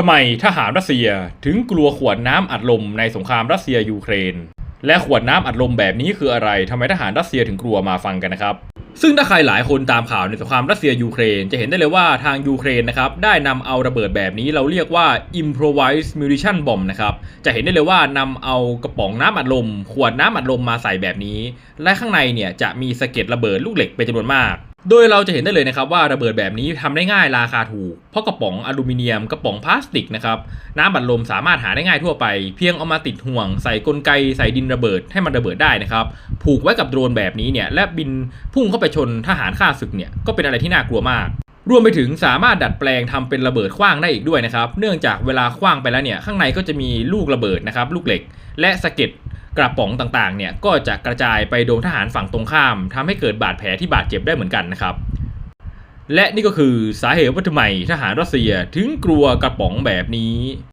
ทำไมทหารรัสเซียถึงกลัวขวดน้ำอัดลมในสงครามรัสเซียยูเครน และขวดน้ำอัดลมแบบนี้คืออะไรทำไมทหารรัสเซียถึงกลัวมาฟังกันนะครับ ซึ่งถ้าใครหลายคนตามข่าวในสงครามรัสเซียยูเครน จะเห็นได้เลยว่าทางยูเครนนะครับได้นำเอาระเบิดแบบนี้เราเรียกว่า improvised munition bomb นะครับจะเห็นได้เลยว่านำเอากระป๋องน้ำอัดลม ขวดน้ำอัดลมมาใส่แบบนี้ และข้างในเนี่ยจะมีสะเก็ดระเบิดลูกเหล็กเป็นจำนวนมาก โดยเราจะเห็นได้เลยนะครับว่าระเบิดแบบนี้ทำได้ง่ายราคาถูก เพราะกระป๋องอลูมิเนียมกระป๋องพลาสติกนะครับน้ำบัดลมสามารถหาได้ง่ายทั่วไป เพียงเอามาติดห่วง ใส่กลไกใส่ดินระเบิดให้มันระเบิดได้นะครับผูกไว้กับโดรนแบบนี้เนี่ยและบินพุ่งเข้าไปชนทหารฆ่าศึกเนี่ยก็เป็นอะไรที่น่ากลัวมากรวมไปถึงสามารถดัดแปลงทำเป็นระเบิดขว้างได้อีกด้วยนะครับ เนื่องจากเวลาขว้างไปแล้วเนี่ย ข้างในก็จะมีลูกระเบิดนะครับ ลูกเหล็ก และสะเก็ด กระป๋องต่างๆเนี่ยก็จะกระจายไปโดนทหารฝั่งตรงข้ามทำให้เกิดบาดแผลที่บาดเจ็บได้เหมือนกันนะครับ และนี่ก็คือสาเหตุว่าทำไมทหารรัสเซียถึงกลัวกระป๋องแบบนี้